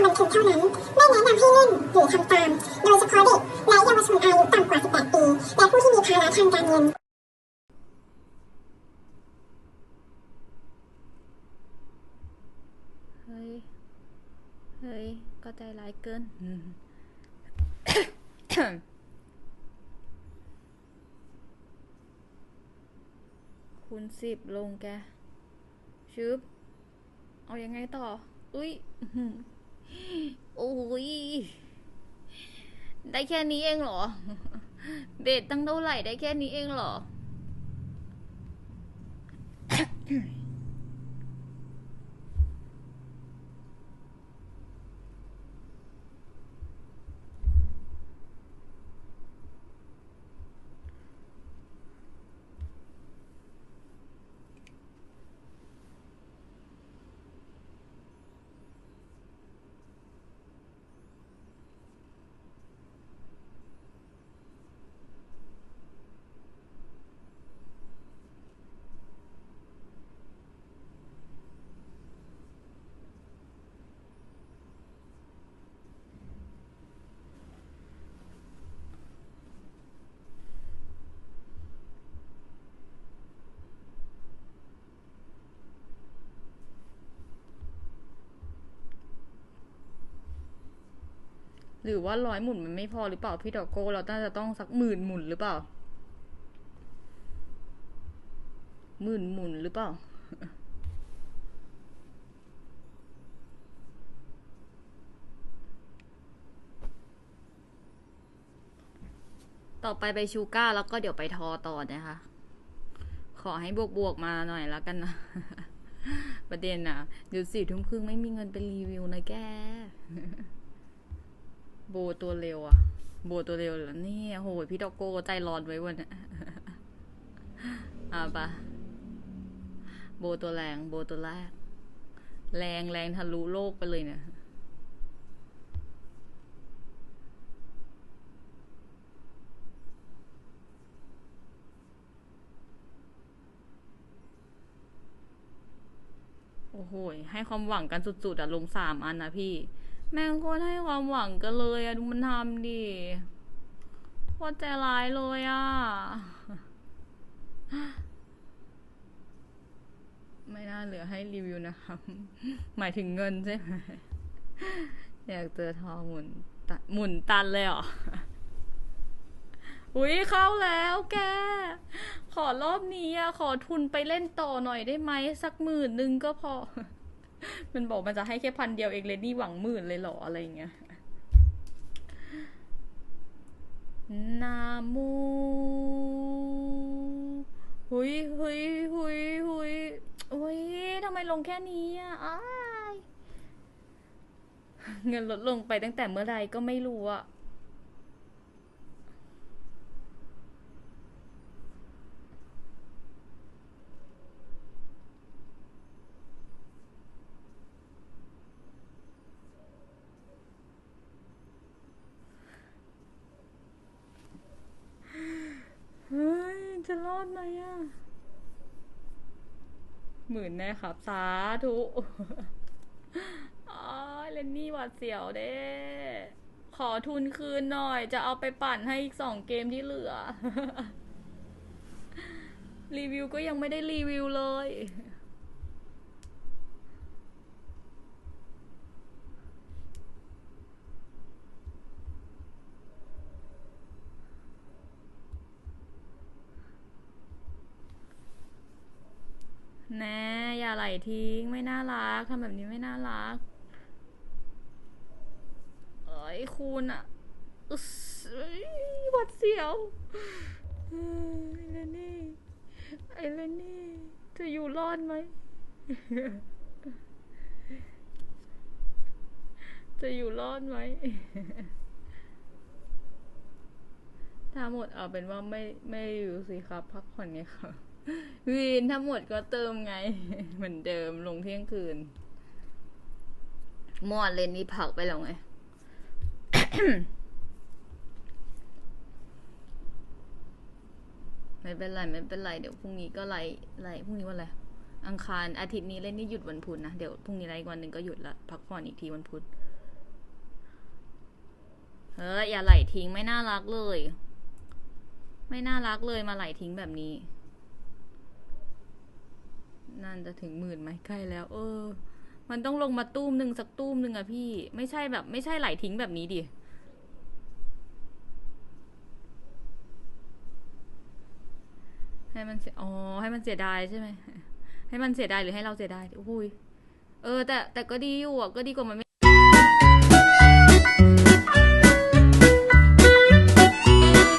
ความบันเทิงเท่านั้น ไม่แนะนำให้เล่นหรือทำตาม โดยเฉพาะเด็กและเยาวชนอายุต่ำกว่า 18 ปี และผู้ที่มีภาระทางการเงินเฮ้ย เฮ้ย ก็ใจร้ายเกิน คูณสิบลงแกชึบเอายังไงต่อ อุ้ย โอ้ย ได้แค่นี้เองเหรอ เบสตั้งเท่าไหร่ได้แค่นี้เองเหรอ หรือว่าร้อยหมุนมันไม่พอหรือเปล่าพี่ดอกโก้เราน่าจะต้องสักหมื่นหมุนหรือเปล่าหมื่นหมุนหรือเปล่าต่อไปไปชูก้าแล้วก็เดี๋ยวไปทอต่อนะคะ ขอให้บวกบวกๆมาหน่อยแล้วกันนะ ประเด็นนะเดี๋ยวสี่ทุ่มครึ่งไม่มีเงินไปรีวิวนะแก โบตัวเร็วอะโบตัวเร็วแล้วนี่โหพี่ดอกโก้ใจร้อนไว้วันนี้อะปะโบตัวแรง โบตัวแรก แรงแรงทะลุโลกไปเลยเนี่ยโอ้โห ให้ความหวังกันสุดๆอะลงสามอันนะพี่ แม่งโคตรให้ความหวังกันเลยอะดูมันทำดิโคตรใจร้ายเลยอะไม่น่าเหลือให้รีวิวนะครับ หมายถึงเงินใช่ไหมอยากเจอทองหมุนตันหมุนตันเลยเหรอ อุ้ยเข้าแล้วแก ขอรอบนี้อะขอทุนไปเล่นต่อหน่อยได้ไหมสักหมื่นหนึ่งก็พอ มันบอกมันจะให้แค่พันเดียวเองเลยนี่หวังหมื่นเลยเหรออะไรเงี้ยนาโมหุยหุยหุยหุยหุยทำไมลงแค่นี้อะอ้ายเงินลดลงไปตั้งแต่เมื่อไหรก็ไม่รู้อะ เฮ้ย จะรอดไหมอะ หมื่นแน่ครับ สาธุอ๋อเลนนี่หวาดเสียวเด้ ขอทุนคืนหน่อย จะเอาไปปั่นให้อีกสองเกมที่เหลือ รีวิวก็ยังไม่ได้รีวิวเลย แน่อย่าไหลทิ้งไม่น่ารักทำแบบนี้ไม่น่ารัก เอ้ยคุณอะอุ้ยหวัดเสียวอ้ยไอ้เลนี่ไอ้เลนนี่จะอยู่รอดไหม จะอยู่รอดไหม ถ้าหมดเอาเป็นว่าไม่ไม่อยู่สิครับ พักผ่อนไงครับ วีนถ้าหมดก็เติมไง เหมือนเดิมลงเที่ยงคืนมอดเลนนี่ผักไปแล้วไงไม่เป็นไรไม่เป็นไรเดี๋ยวพรุ่งนี้ก็ไล่ไล่พรุ่งนี้วันอะไรอังคารอาทิตย์นี้เล่นนี่หยุดวันพุธนะเดี๋ยวพรุ่งนี้ไล่อีกวันหนึ่งก็หยุดละพักผ่อนอีกทีวันพุธเฮ้ยอย่าไหลทิ้งไม่น่ารักเลย ไม่น่ารักเลยมาไหลทิ้งแบบนี้ นั่นจะถึงหมื่นไหมใกล้แล้ว เออ มันต้องลงมาตุ้มหนึ่งสักตุ้มหนึ่งอะพี่ ไม่ใช่แบบ ไม่ใช่ไหลทิ้งแบบนี้ดิให้มันเสียอ๋อ ให้มันเสียดายใช่ไหม ให้มันเสียดายหรือให้เราเสียดายอุ้ย เออ แต่แต่ก็ดีอยู่อะ ก็ดีกว่ามันไม่